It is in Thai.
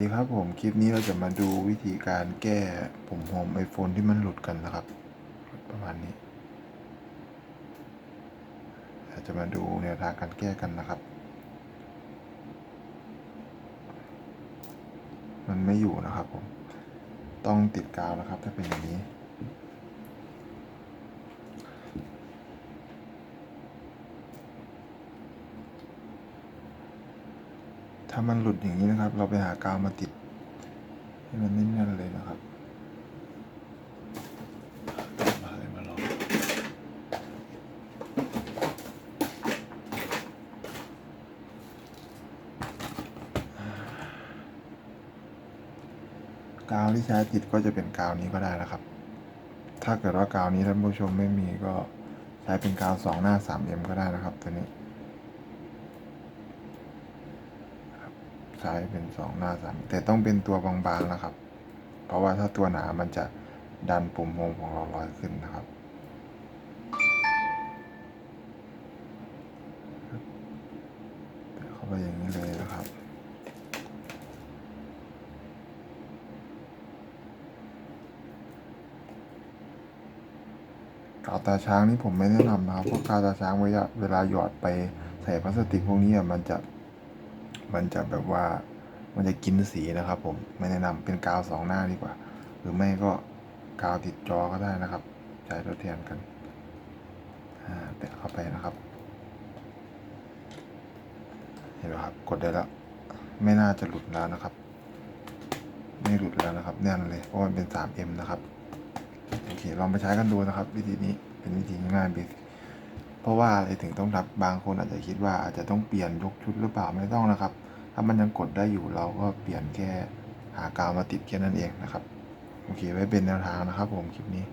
สวัสดีครับผมคลิปนี้เราจะมาดูวิธีการแก้ปุ่มโฮมไอโฟนที่มันหลุดกันนะครับ ประมาณนี้เราจะมาดูแนวทางการแก้กันนะครับ มันไม่อยู่นะครับผม ต้องติดกาวนะครับถ้าเป็นอย่างนี้ ถ้ามันหลุดอย่างนี้นะครับ เราไปหากาวมาติด ให้มันแน่นๆเลยนะครับมาเลยมาลองกาวที่ใช้ติดก็จะเป็นกาวนี้ก็ได้นะครับ ถ้าเกิดว่ากาวนี้ท่านผู้ชมไม่มีก็ใช้เป็นกาวสองหน้า 3M ก็ได้นะครับตัวนี้ ใช้เป็นสองหน้าสามแต่ต้องเป็นตัวบางๆนะครับ เพราะว่าถ้าตัวหนามันจะดันปุ่มโฮมของเราลอยขึ้นนะครับ เข้าไปอย่างนี้เลยนะครับกาวตาช้างนี่ผมไม่แนะนำนะครับเพราะกาวตาช้างเวลาเวลาหยอดไปใส่พลาสติกพวกนี้มันจะ มันจะแบบว่ามันจะกินสีนะครับผมไม่แนะนำเป็นกาวสองหน้าดีกว่า หรือไม่ก็กาวติดจอก็ได้นะครับ ใช้ทดแทนกันแปะเข้าไปนะครับ เห็นไหมครับ กดได้แล้ว ไม่น่าจะหลุดแล้วนะครับ ไม่หลุดแล้วนะครับ แน่นเลยเพราะมันเป็น 3M นะครับ โอเค ลองไปใช้กันดูนะครับ วิธีนี้เป็นวิธีง่ายๆเบสิก เพราะว่าอะไรถึงต้องรับบางคนอาจจะคิดว่าอาจจะต้องเปลี่ยนยกชุดหรือเปล่าไม่ต้องนะครับ ถ้ามันยังกดได้อยู่เราก็เปลี่ยนแค่หากาวมาติดแค่นั้นเองนะครับ โอเคไว้เป็นแนวทางนะครับผมคลิปนี้